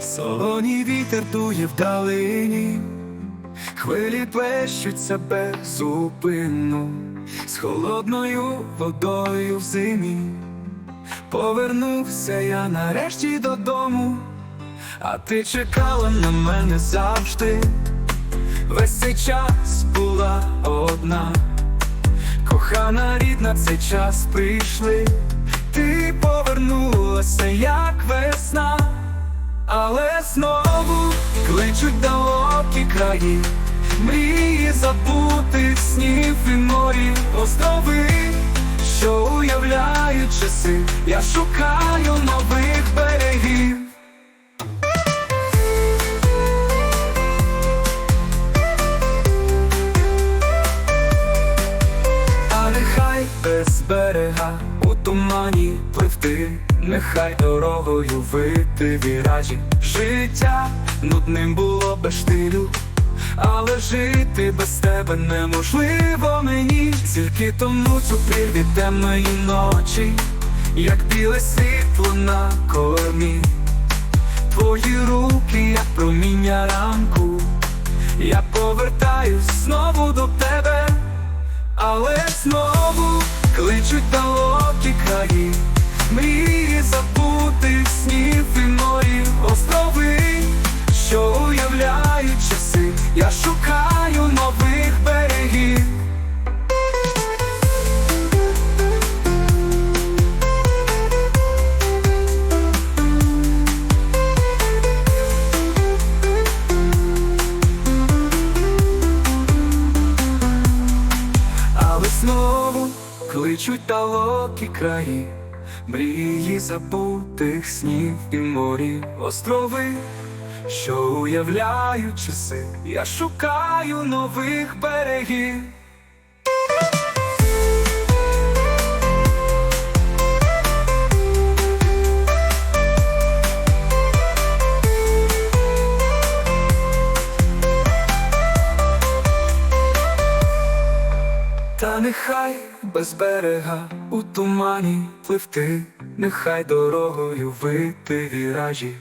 Солоні вітер дує вдалині, хвилі плещуться без зупину, з холодною водою в зимі. Повернувся я нарешті додому, а ти чекала на мене завжди. Весь цей час була одна, кохана рідна, цей час прийшли. Ти повернулася, весна, але знову кличуть далекі краї, мрії забутих снів і морів, острови, що уявляють часи, я шукаю нових берегів. Без берега у тумані пливти, нехай дорогою вити віражі. Життя нудним було без штилю, але жити без тебе неможливо мені. Тільки тонуть у прірві темної ночі, як біле світло на кормі. Твої руки, як проміння ранку, я повертаюсь знову до тебе. Але знову кличуть далекі краї, мрії забутих кличуть далекі краї, мрії забутих снів і морів, острови, що уявляють часи, я шукаю нових берегів. Та нехай без берега у тумані пливти, нехай дорогою вити віражі.